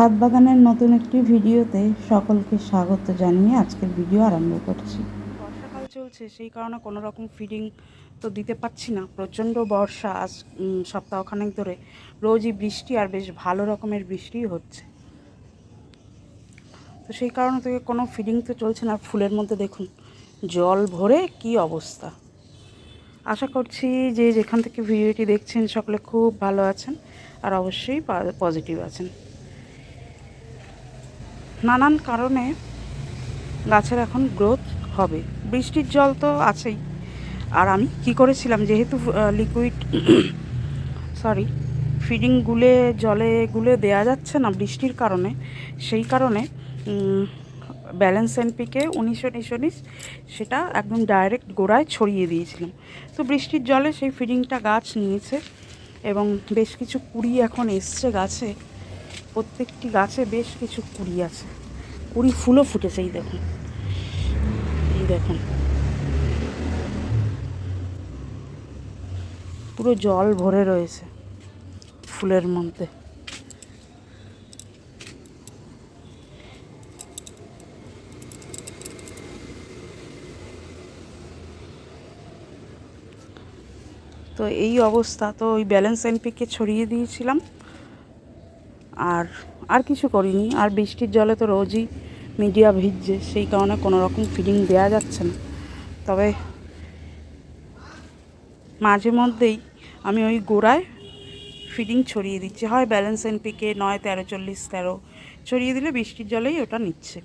ছাদ বাগানের নতুন একটি ভিডিওতে সকলকে স্বাগত জানিয়ে আজকের ভিডিও আরম্ভ করছি। বর্ষাকাল চলছে, সেই কারণে কোনো রকম ফিডিং তো দিতে পারছি না। প্রচণ্ড বর্ষা আজ সপ্তাহখানেক ধরে। রোজই বৃষ্টি আর বেশ ভালো রকমের বৃষ্টিই হচ্ছে। তো সেই কারণে থেকে কোনো ফিডিং তো চলছে না। ফুলের মধ্যে দেখুন, জল ভরে কি অবস্থা। আশা করছি যে যেখান থেকে ভিডিওটি দেখছেন, সকলে খুব ভালো আছেন আর অবশ্যই পজিটিভ আছেন। নানান কারণে গাছের এখন গ্রোথ হবে। বৃষ্টির জল তো আছেই। আর আমি কি করেছিলাম, যেহেতু লিকুইড সরি ফিডিং গুলে, জলে গুলে দেয়া যাচ্ছে না বৃষ্টির কারণে, সেই কারণে ব্যালেন্স এনপিকে উনিশ উনিশ উনিশ সেটা একদম ডাইরেক্ট গোড়ায় ছড়িয়ে দিয়েছিলাম। তো বৃষ্টির জলে সেই ফিডিংটা গাছ নিয়েছে এবং বেশ কিছু কুড়ি এখন এসছে গাছে। প্রত্যেকটি গাছে বেশ কিছু কুড়ি আছে। কুড়ি ফুলও ফুটেছে, এই দেখুন। এই দেখুন। পুরো জল ভরে রয়েছে ফুলের মধ্যে। তো এই অবস্থা, তো ওই ব্যালেন্স এনপিকে ছড়িয়ে দিয়েছিলাম। আর আর কিছু করিনি। আর বৃষ্টির জলে তো রোজই মিডিয়া ভিজছে, সেই কারণে কোনো রকম ফিডিং দেওয়া যাচ্ছে না। তবে মাঝে মধ্যেই আমি ওই গোড়ায় ফিডিং ছড়িয়ে দিচ্ছি। হয় ব্যালেন্স এনপিকে নয়, তেরো, চল্লিশ, তেরো ছড়িয়ে দিলে বৃষ্টির জলেই ওটা নিচ্ছে।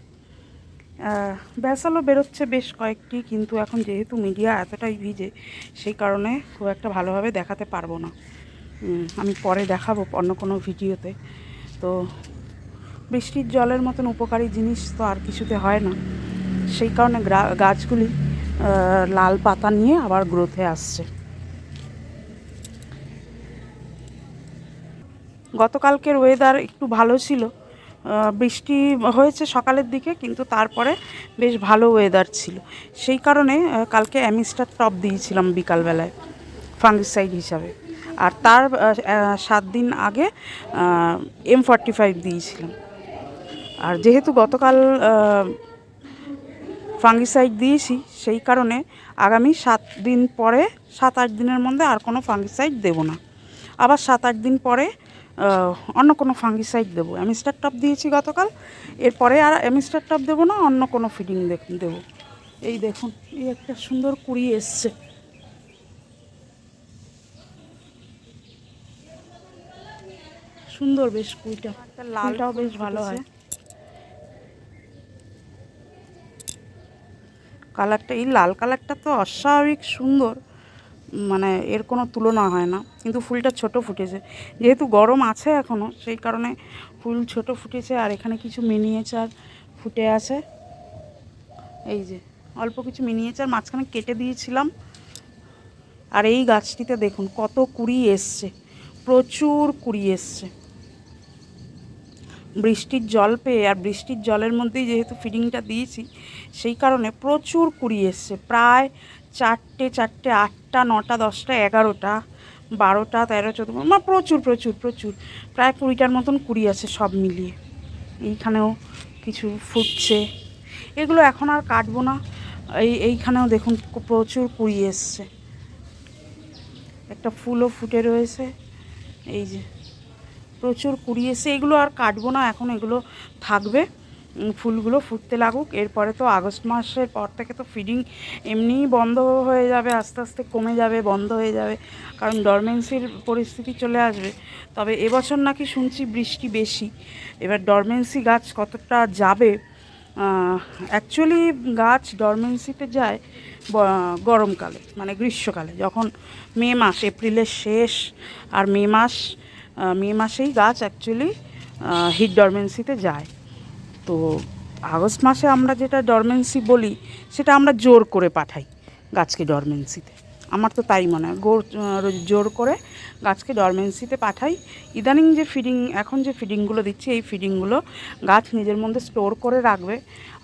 ব্যাসালও বেরোচ্ছে বেশ কয়েকটি, কিন্তু এখন যেহেতু মিডিয়া এতটাই ভিজে, সেই কারণে খুব একটা ভালোভাবে দেখাতে পারব না। আমি পরে দেখাবো অন্য কোনো ভিডিওতে তো বৃষ্টির জলের মতন উপকারী জিনিস তো আর কিছুতে হয় না। সেই কারণে গাছগুলি লাল পাতা নিয়ে আবার গ্রোথে আসছে। গতকালকের ওয়েদার একটু ভালো ছিল। বৃষ্টি হয়েছে সকালের দিকে, কিন্তু তারপরে বেশ ভালো ওয়েদার ছিল। সেই কারণে কালকে অ্যামিস্টার টপ দিয়েছিলাম বিকালবেলায় ফাঙ্গিসাইড হিসাবে। আর তার সাত দিন আগে এম ফর্টি ফাইভ দিয়েছিলাম। আর যেহেতু গতকাল ফাঙ্গিসাইড দিয়েছি, সেই কারণে আগামী সাত দিন পরে, সাত আট দিনের মধ্যে আর কোনো ফাঙ্গিসাইড দেবো না। আবার সাত আট দিন পরে অন্য কোনো ফাঙ্গিসাইড দেবো। অ্যামিস্টার টপ দিয়েছি গতকাল, এরপরে আর অ্যামিস্টার টপ দেবো না, অন্য কোনো ফিডিং দেবো। এই দেখুন, এই একটা সুন্দর কুড়ি এসছে। সুন্দর বেশ কুড়িটা লালটাও বেশ ভালো হয়। কালারটা এই লাল কালারটা তো অস্বাভাবিক সুন্দর। মানে এর কোনো তুলনা হয় না কিন্তু ফুলটা ছোট ফুটেছে। যেহেতু গরম আছে এখনও সেই কারণে ফুল ছোট ফুটেছে আর এখানে কিছু মিনিয়েচার ফুটে আছে। এই যে অল্প কিছু মিনিয়েচার মাঝখানে কেটে দিয়েছিলাম। আর এই গাছটিতে দেখুন কত কুড়ি এসছে প্রচুর কুড়ি এসছে। বৃষ্টির জল পেয়ে আর বৃষ্টির জলের মধ্যেই যেহেতু ফিডিংটা দিয়েছি, সেই কারণে প্রচুর কুড়ি এসছে। প্রায় চারটে চারটে আটটা, নটা, দশটা, এগারোটা, বারোটা, তেরো, চোদ্দ মানে প্রচুর প্রচুর প্রচুর। প্রায় কুড়িটার মতন কুড়ি আছে সব মিলিয়ে। এইখানেও কিছু ফুটছে। এগুলো এখন আর কাটবো না। এই, এইখানেও দেখুন প্রচুর কুড়ি এসছে। একটা ফুলও ফুটে রয়েছে। এই যে প্রচুর কুড়ি এসে এগুলো আর কাটবো না, এখন এগুলো থাকবে ফুলগুলো ফুটতে লাগুক। এরপরে তো আগস্ট মাসের পর থেকে তো ফিডিং এমনিই বন্ধ হয়ে যাবে, আস্তে আস্তে কমে যাবে, বন্ধ হয়ে যাবে, কারণ ডরমেন্সির পরিস্থিতি চলে আসবে। তবে এবছর নাকি শুনছি বৃষ্টি বেশি। এবার ডরমেন্সি গাছ কতটা যাবে? অ্যাকচুয়ালি গাছ ডরমেন্সিতে যায় গরমকালে মানে গ্রীষ্মকালে, যখন মে মাস, এপ্রিলের শেষ আর মে মাস মে মাসেই গাছ অ্যাকচুয়ালি হিট ডরমেন্সিতে যায়। তো আগস্ট মাসে আমরা যেটা ডরমেন্সি বলি, সেটা আমরা জোর করে পাঠাই গাছকে ডরমেন্সিতে আমার তো তাই মনে হয়, গোর জোর করে গাছকে ডরমেন্সিতে পাঠাই। ইদানিং যে ফিডিং এখন যে ফিডিংগুলো দিচ্ছি, এই ফিডিংগুলো গাছ নিজের মধ্যে স্টোর করে রাখবে।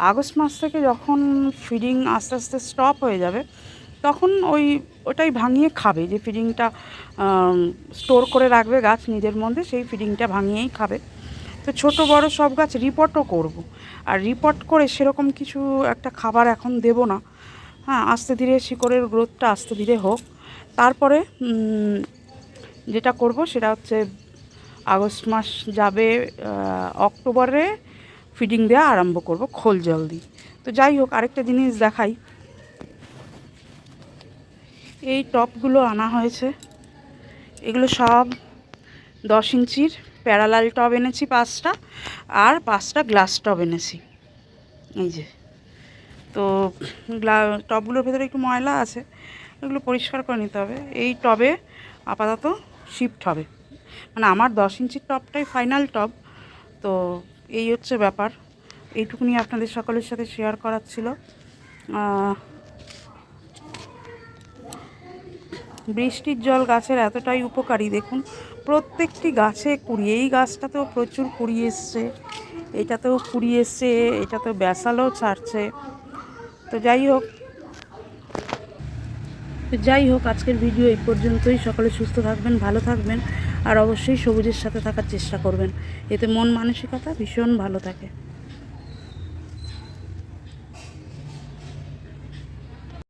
আগস্ট মাস থেকে যখন ফিডিং আস্তে আস্তে স্টপ হয়ে যাবে তখন ওই ওটাই ভাঙিয়ে খাবে, যে ফিডিংটা স্টোর করে রাখবে গাছ নিজের মধ্যে, সেই ফিডিংটা ভাঙিয়েই খাবে। তো ছোট বড় সব গাছ রিপোর্টও করব। আর রিপোর্ট করে সেরকম কিছু একটা খাবার এখন দেব না। হ্যাঁ আস্তে ধীরে শিকড়ের গ্রোথটা আস্তে ধীরে হোক। তারপরে যেটা করব সেটা হচ্ছে আগস্ট মাস যাবে অক্টোবরে ফিডিং দেওয়া আরম্ভ করব খোল জল তো যাই হোক, আরেকটা জিনিস দেখাই। এই টপগুলো আনা হয়েছে। এগুলো সব দশ ইঞ্চির প্যারালাল টব এনেছি পাঁচটা, আর পাঁচটা গ্লাস টব এনেছি। এই যে। তো গ্লা, টবগুলোর ভেতরে একটু ময়লা আছে, এগুলো পরিষ্কার করে নিতে হবে। এই টবে আপাতত শিফট হবে। মানে আমার দশ ইঞ্চির টবটাই ফাইনাল টব, তো এই হচ্ছে ব্যাপার। এইটুকুনি আপনাদের সকলের সাথে শেয়ার করার ছিল। বৃষ্টির জল গাছের এতটাই উপকারী, দেখুন। প্রত্যেকটি গাছে কুড়ি এই গাছটাতেও প্রচুর কুড়ি এসছে। এটাতেও কুড়ি এসছে, এটাতেও ব্যাসালও ছাড়ছে। তো যাই হোক, তো যাই হোক, আজকের ভিডিও এই পর্যন্তই। সকলে সুস্থ থাকবেন, ভালো থাকবেন, আর অবশ্যই সবুজের সাথে থাকার চেষ্টা করবেন। এতে মন মানসিকতা ভীষণ ভালো থাকে।